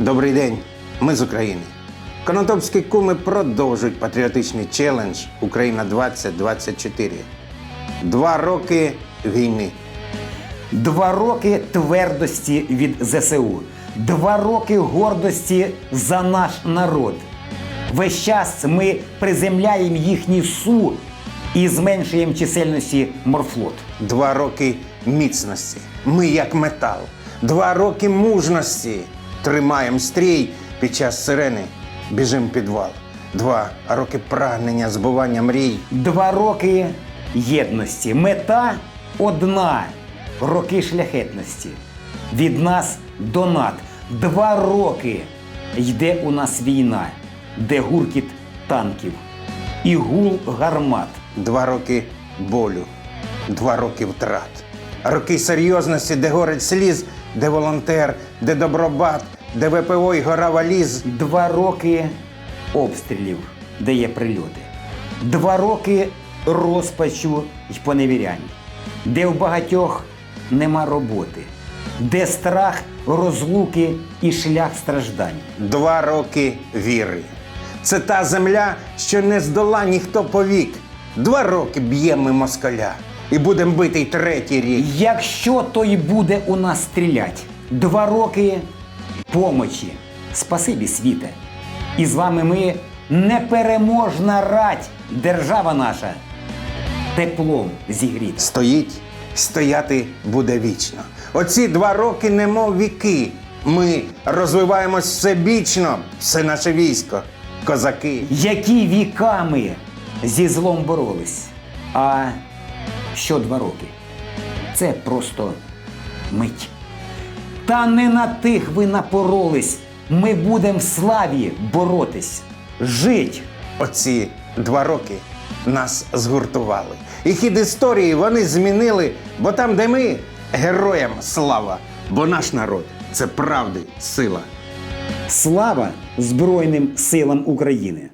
Добрий день, ми з України. Конотопські куми продовжують патріотичний челендж Україна 2024. Два роки війни. Два роки твердості від ЗСУ, два роки гордості за наш народ. Весь час ми приземляємо їхній су і зменшуємо чисельності морфлот. Два роки міцності. Ми як метал. Два роки мужності. Тримаємо стрій під час сирени. Біжим підвал. Два роки прагнення збування мрій. Два роки єдності. Мета одна. Роки шляхетності. Від нас до над. Два роки йде у нас війна, де гуркіт танків і гул гармат. Два роки болю, два роки втрат. Роки серйозності, де горить сліз, де волонтер, де добробат, де ВПО і гора валіз. Два роки обстрілів, де є прильоти. Два роки розпачу й поневірянь, де в багатьох нема роботи, де страх розлуки і шлях страждань. Два роки віри. Це та земля, що не здола ніхто повік. Два роки б'ємо москаля і будемо бити й третій рік. Якщо то й буде у нас стрілять, два роки помочі. Спасибі світе. І з вами ми непереможна рать, держава наша. Теплом зігріта. Стоїть, стояти буде вічно. Оці два роки немов віки. Ми розвиваємось всебічно, все наше військо, козаки. які віками зі злом боролись. А що два роки? Це просто мить. Та не на тих ви напоролись. Ми будемо в славі боротись, жить. Оці два роки нас згуртували. І хід історії вони змінили, бо там, де ми, героям слава, бо наш народ це правди, сила. Слава Збройним силам України!